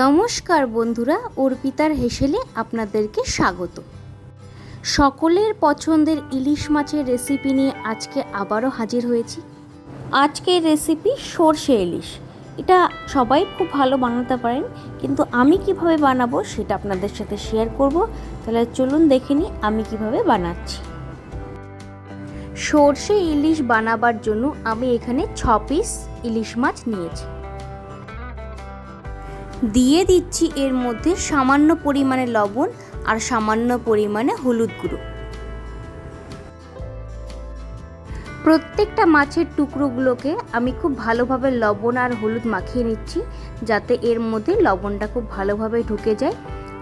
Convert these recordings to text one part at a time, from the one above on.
নমস্কার বন্ধুরা, অর্পিতার হেসেলে আপনাদেরকে স্বাগত। সকলের পছন্দের ইলিশ মাছের রেসিপি নিয়ে আজকে আবারও হাজির হয়েছি। আজকের রেসিপি সর্ষে ইলিশ। এটা সবাই খুব ভালো বানাতে পারেন, কিন্তু আমি কীভাবে বানাবো সেটা আপনাদের সাথে শেয়ার করব। তাহলে চলুন দেখে নিই আমি কীভাবে বানাচ্ছি। সর্ষে ইলিশ বানাবার জন্য আমি এখানে ছ পিস ইলিশ মাছ নিয়েছি। দিয়ে দিচ্ছি এর মধ্যে সামান্য পরিমাণে লবণ আর সামান্য পরিমাণে হলুদ গুঁড়ো। প্রত্যেকটা মাছের টুকরোগুলোকে আমি খুব ভালোভাবে লবণ আর হলুদ মাখিয়ে নিচ্ছি, যাতে এর মধ্যে লবণটা খুব ভালোভাবে ঢুকে যায়।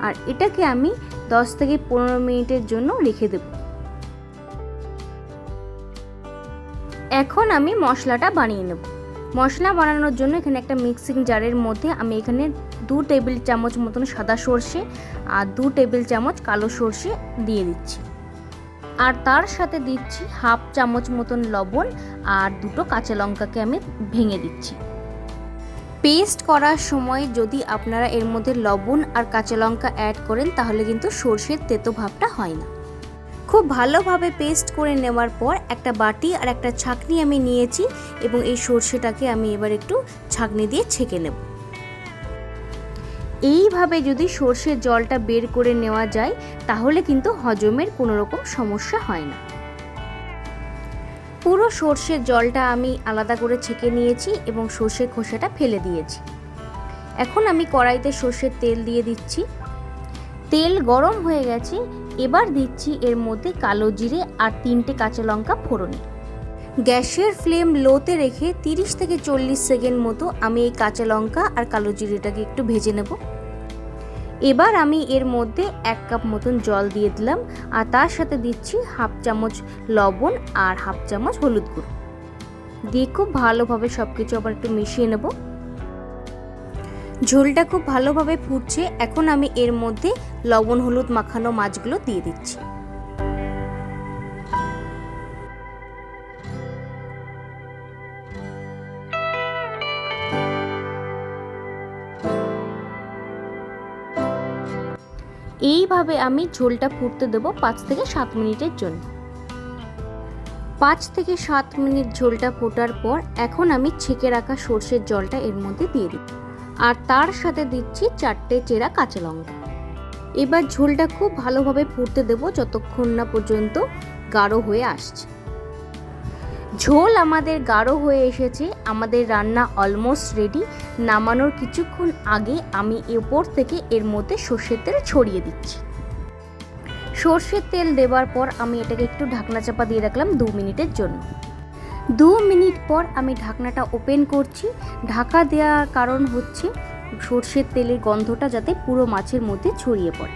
আর এটাকে আমি 10 থেকে পনেরো মিনিটের জন্য রেখে দেব। এখন আমি মশলাটা বানিয়ে নেব। মশলা বানানোর জন্য এখানে একটা মিক্সিং জারের মধ্যে আমি এখানে দু টেবিল চামচ মতন সাদা সর্ষে আর দু টেবিল চামচ কালো সর্ষে দিয়ে দিচ্ছি। আর তার সাথে দিচ্ছি হাফ চামচ মতন লবণ আর দুটো কাঁচা লঙ্কাকে আমি ভেঙে দিচ্ছি। পেস্ট করার সময় যদি আপনারা এর মধ্যে লবণ আর কাঁচা লঙ্কা অ্যাড করেন তাহলে কিন্তু সর্ষের তেতো ভাবটা হয় না। খুব ভালোভাবে পেস্ট করে নেওয়ার পর একটা বাটি আর একটা ছাঁকনি আমি নিয়েছি এবং এই সর্ষেটাকে আমি এবার একটু ছাঁকনি দিয়ে ছেঁকে নেব। এইভাবে যদি সর্ষের জলটা বের করে নেওয়া যায়, তাহলে কিন্তু হজমের কোনো রকম সমস্যা হয় না। পুরো সর্ষের জলটা আমি আলাদা করে ছেঁকে নিয়েছি এবং সর্ষের খোসাটা ফেলে দিয়েছি। এখন আমি কড়াইতে সর্ষের তেল দিয়ে দিচ্ছি। তেল গরম হয়ে গেছে, এবার দিচ্ছি এর মধ্যে কালো জিরে আর তিনটে কাঁচা লঙ্কা ফোড়নে। গ্যাসের ফ্লেম লোতে রেখে 30 থেকে চল্লিশ সেকেন্ড মতো আমি এই কাঁচা লঙ্কা আর কালো জিরেটাকে একটু ভেজে নেব। এবার আমি এর মধ্যে এক কাপ মতন জল দিয়ে দিলাম আর তার সাথে দিচ্ছি হাফ চামচ লবণ আর হাফ চামচ হলুদ গুঁড়ো। দিয়ে খুব ভালোভাবে সব কিছু আবার একটু মিশিয়ে নেব। ঝোলটা খুব ভালোভাবে ফুটছে। এখন আমি এর মধ্যে লবণ, হলুদ মাখানো মাছগুলো দিয়ে দিচ্ছি। এইভাবে আমি ঝোলটা ফুটতে দেবো পাঁচ থেকে সাত মিনিটের জন্য। পাঁচ থেকে সাত মিনিট ঝোলটা ফোটার পর এখন আমি ছেঁকে রাখা সর্ষের জলটা এর মধ্যে দিয়ে দিই আর তার সাথে দিচ্ছি চারটে চেরা কাঁচা লঙ্কা। এবার ঝোলটা খুব ভালোভাবে ফুটতে দেবো যতক্ষণ না পর্যন্ত গাঢ় হয়ে আসছে। ঝোল আমাদের গাঢ় হয়ে এসেছে, আমাদের রান্না অলমোস্ট রেডি নামানোর কিছুক্ষণ আগে আমি উপর থেকে এর মধ্যে সর্ষের তেল ছড়িয়ে দিচ্ছি। সর্ষের তেল দেওয়ার পর আমি এটাকে একটু ঢাকনা চাপা দিয়ে রাখলাম দু মিনিটের জন্য। দু মিনিট পর আমি ঢাকনাটা ওপেন করছি। ঢাকা দেওয়ার কারণ হচ্ছে সর্ষের তেলের গন্ধটা যাতে পুরো মাছের মধ্যে ছড়িয়ে পড়ে।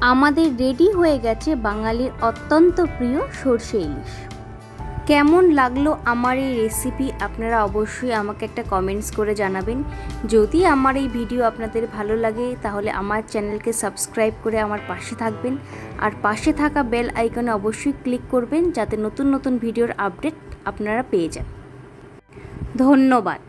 আমাদের রেডি হয়ে গেছে বাঙালির অত্যন্ত প্রিয় সর্ষে ইলিশ। কেমন লাগল আমার এই রেসিপি আপনারা অবশ্যই আমাকে একটা কমেন্টস করে জানাবেন। যদি আমার এই ভিডিও আপনাদের ভালো লাগে, তাহলে আমার চ্যানেলকে সাবস্ক্রাইব করে আমার পাশে থাকবেন। আর পাশে থাকা বেল আইকনে অবশ্যই ক্লিক করবেন, যাতে নতুন নতুন ভিডিওর আপডেট আপনারা পেয়ে যান। ধন্যবাদ।